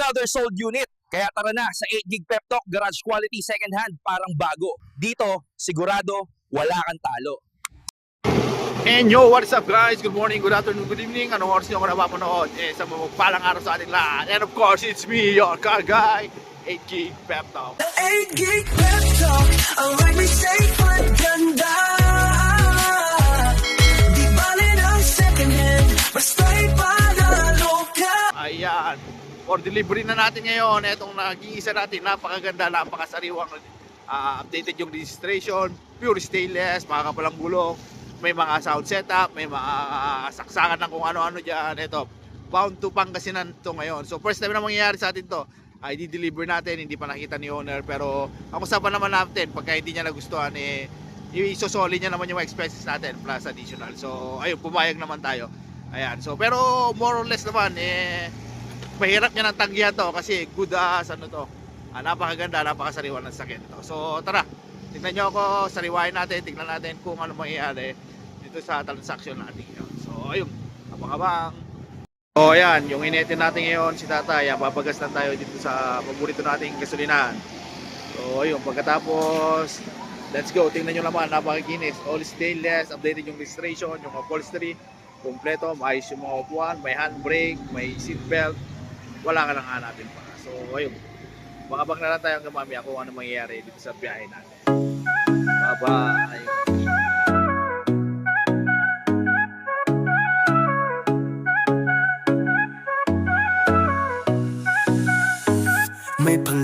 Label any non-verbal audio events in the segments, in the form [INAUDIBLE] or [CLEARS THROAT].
another sold unit. Kaya tara na sa 8 gig pep talk garage quality second hand parang bago. Dito, sigurado wala kang talo. And yo, what's up guys? Good morning, good afternoon, good evening. Anong oras nyo ako napapanood? Eh, sa mga palang araw sa ating lahat. And of course, it's me, your car guy, 8G Pep Talk. 8 gig pep talk like me safe at ganda For delivery na natin ngayon, itong nag-iisa natin, napakaganda, napakasariwang ah, updated yung registration, pure stainless, makakapalang gulong, may mga sound setup, may mga saksakan ng kung ano-ano dyan. Ito, bound to Pangasinan to ngayon. So first time na mangyayari sa atin to, ay di-deliver natin, hindi pa nakita ni owner. Pero ang usapan naman natin, pagka hindi niya nagustuhan, eh, isosoli niya naman yung mga expenses natin plus additional. So ayun, pumayag naman tayo. Ayan, so pero more or less naman, eh, mahirap niya ng tanggihan to kasi good as ano to. Ah, napakaganda, napakasariwa ng sakit to. So tara, tignan nyo ako, sariwain natin, tignan natin kung ano mangyayari dito sa transaction natin ngayon. So ayun, abang-abang. So ayan, yung inetin natin ngayon si tatay, ah, papagas lang tayo dito sa paborito nating gasolinahan. So ayun, pagkatapos, let's go, tingnan nyo naman, napakakinis. All stainless, updated yung registration, yung upholstery, kompleto, maayos yung mga upuan, may handbrake, may seatbelt, wala ka lang hanapin pa. So, ayun. Makabang na lang tayo hanggang mamaya kung ano mangyayari dito sa biyahe natin. Bye-bye!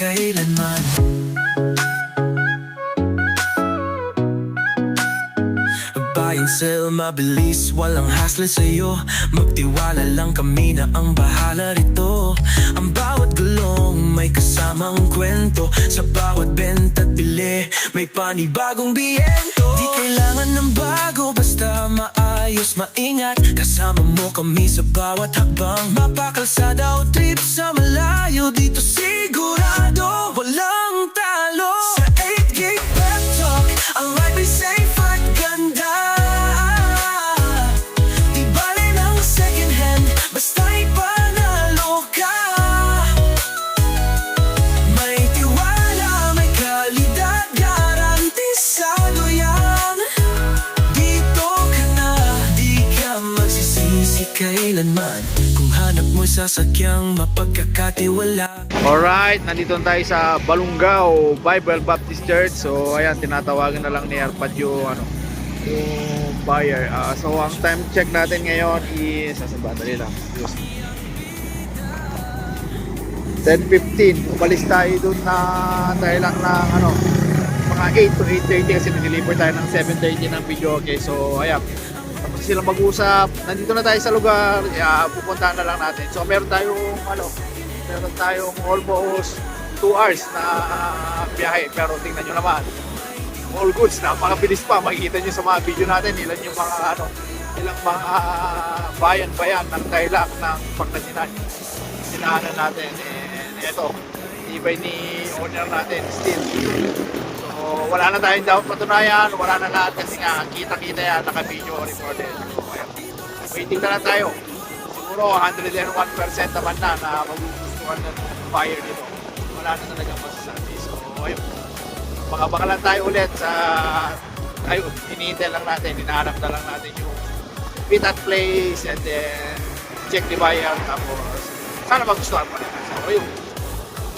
kailanman. Buy and sell, mabilis, walang hassle sa'yo. Magtiwala lang kami na ang bahala rito. Ang bawat gulong may kasamang kwento Sa bawat benta't bili, may panibagong biyento. Di kailangan ng bago, basta maayos, maingat. Kasama mo kami sa bawat hakbang Mapakalsada o trip sa malayo. Dito sigurado, walang talo kailanman Kung hanap mo sasakyang mapagkakatiwala Alright, nandito na tayo sa Balungao Bible Baptist Church. So, ayan, tinatawagan na lang ni Arpad yung, ano, yung buyer. Ah, so, ang time check natin ngayon is, sa battery lang. Just 10.15. Umalis tayo dun na tayo lang ng, ano, mga 8 to 8.30 kasi nag-deliver tayo ng 7.30 ng video. Okay, so, ayan. Tapos sila mag-usap. Nandito na tayo sa lugar. Yeah, pupuntahan na lang natin. So, meron tayong, ano, meron tayong almost 2 hours na biyahe. Pero tingnan nyo naman, all goods, napakabilis pa. Makikita nyo sa mga video natin, ilan yung mga ano, ilang mga bayan-bayan ng Tarlac ng Pangasinan. Sinaanan natin. And eto, ibay ni owner natin, still. Wala na tayong dapat patunayan, wala na lahat kasi nga, kita-kita yan, naka-video recorded. So. Waiting na lang tayo. Siguro 101% naman na na magugustuhan ng buyer dito. Wala na talaga masasabi. So, ayun. Baka-baka lang tayo ulit sa ayun, hinihintay lang natin, hinahanap na lang natin yung fit at place and then check the buyer tapos sana magustuhan mo nila. So, ayun.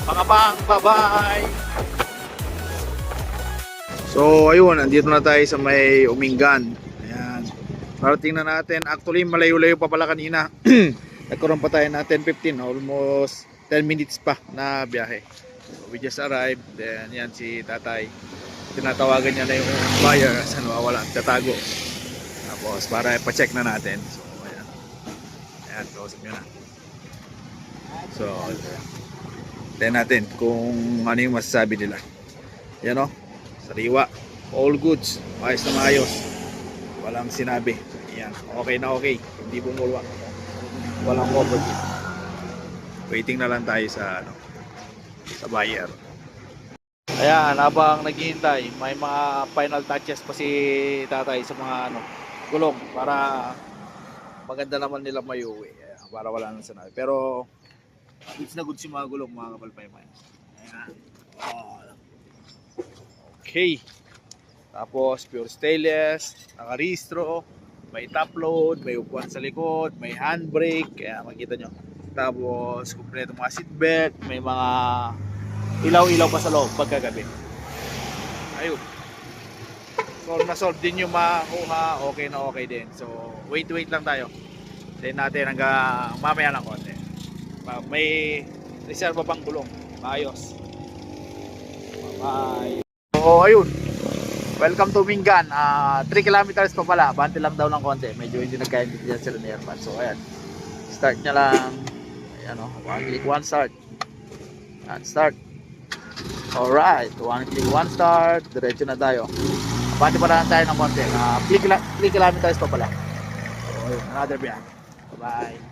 Mga bang, bye-bye! So, ayun, andito na tayo sa may Umingan. Ayan. Parating na natin. Actually, malayo-layo pa pala kanina. [CLEARS THROAT] nagkaroon pa tayo na 10.15, almost 10 minutes pa na biyahe. So, we just arrived, then yan si tatay. Tinatawagan niya na yung buyer sa nawawala, tatago. Tapos para ipacheck na natin. So, ayan. Ayan, kausap niyo na. So, tingnan natin kung ano yung masasabi nila. Yan o, sariwa. All goods, maayos na maayos. Walang sinabi. Yan, okay na okay. Hindi bumulwa. Walang property. Waiting na lang tayo sa ano, sa buyer. Ayan, habang naghihintay, may mga final touches pa si tatay sa mga ano, gulong para maganda naman nila may uwi. Ayan, para wala nang sinabi. Pero goods na goods yung mga gulong mga kapalpaymay. Ayan. Oh. Okay. Tapos pure stainless, naka-restro, may top load, may upuan sa likod, may handbrake, kaya makita nyo. Tapos kumpleto mga seatbelt, may mga ilaw-ilaw pa sa loob pagkagabi. Ayun. Solve na solve din yung makuha, okay na okay din. So, wait wait lang tayo. Then natin hanggang mamaya ng konti. Ma- May reserva pang gulong. Maayos. Bye. So, ayun. Welcome to Mingan. Ah, 3 kilometers pa pala. Bante lang daw ng konti. Medyo hindi nagkaintindihan sila ni Herman. So, ayan. Start niya lang. Ayan o. One click, one start. Ayan, start. Alright. One click, one start. Diretso na tayo. Bante pa lang tayo ng konti. Ah, 3, kila- 3 kilometers pa pala. So, ayun. Another biyahe. Bye-bye.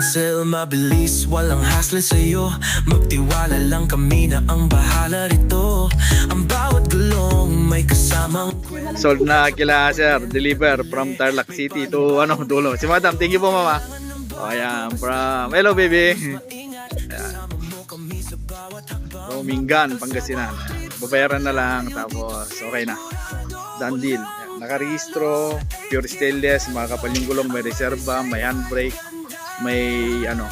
Sell, mabilis, walang hassle sa'yo Magtiwala lang kami na ang bahala rito Ang bawat gulong may kasamang Solve na kila sir. Deliver from Tarlac City to ano dulo. Si Madam, thank you po mama. O ayan, from Hello baby. Romingan, Pangasinan. Babayaran na lang tapos okay na. Done deal. Ayan, Nakarehistro, pure stainless, mga kapal yung gulong, may reserva, may handbrake, may ano.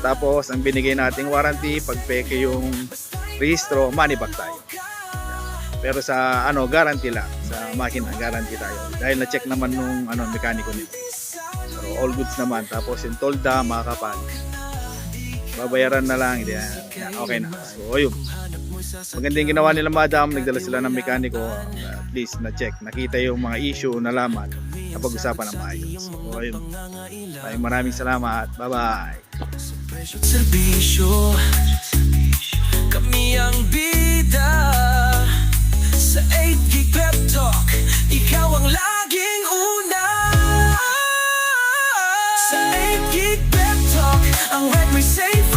Tapos ang binigay nating warranty, pag peke yung rehistro, money back tayo. Pero sa ano, guarantee lang. Sa makina, guarantee tayo. Dahil na-check naman nung ano, mekaniko nito. So, all goods naman. Tapos yung tolda, makakapal. Babayaran na lang. Yan. Yan, okay na. So, ayun. Maganda yung ginawa nila madam. Nagdala sila ng mekaniko. At least na-check. Nakita yung mga issue, nalaman. Napag-usapan ng maayos. So, ayun. Maraming maraming salamat. Bye-bye. serbisyo Kami ang bida Sa 8 gig pep talk Ikaw ang laging una Sa 8 gig pep talk Ang ride may safe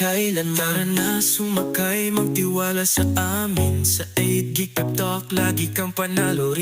kailanman na sumakay, magtiwala sa amin. Sa 8 gig pep talk, lagi kang panalo